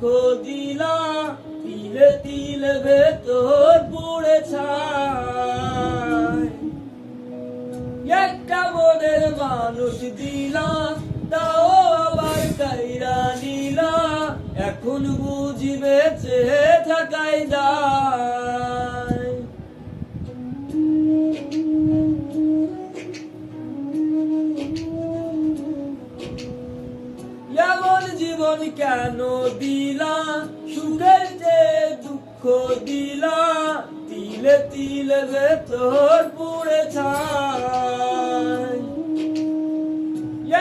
দুঃখ দিলা তিলে তিলে ভেতর পুড়ে একটা মনের মানুষ দিলা, তাও আবার কাইরা নিলা। এখন বুঝি বেঁচে থাকাই যায় জীবন কেন দিলা? সুখের যে দুঃখ দিলা তিলে তিলে ভেতর পুড়ে ছাই।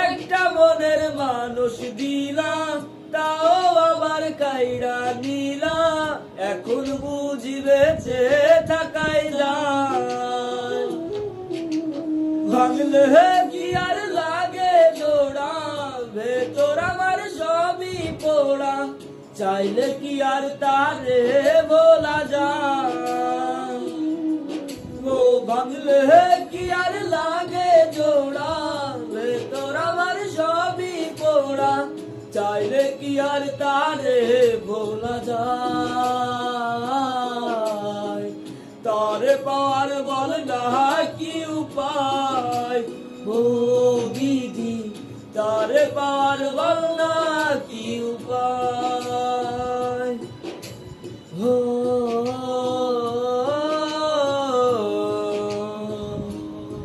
একটা মনের মানুষ দিলা তাও আবার কাইরা নিলা এখন বুঝি বেঁচে থাকাই ভাঙলে কি আর লাগে জোড়া ভেতর? চাইলে কি আর তারে বলা যায়? ও ভাঙলে কি আর লাগে জোড়া ভেতর আমার সবই পোড়া। চাইলে কি আর তারে বলা যায়? তারে পার বল না কি উপায়? ও বিধি তারে পার বল না কি উপায়? Oh.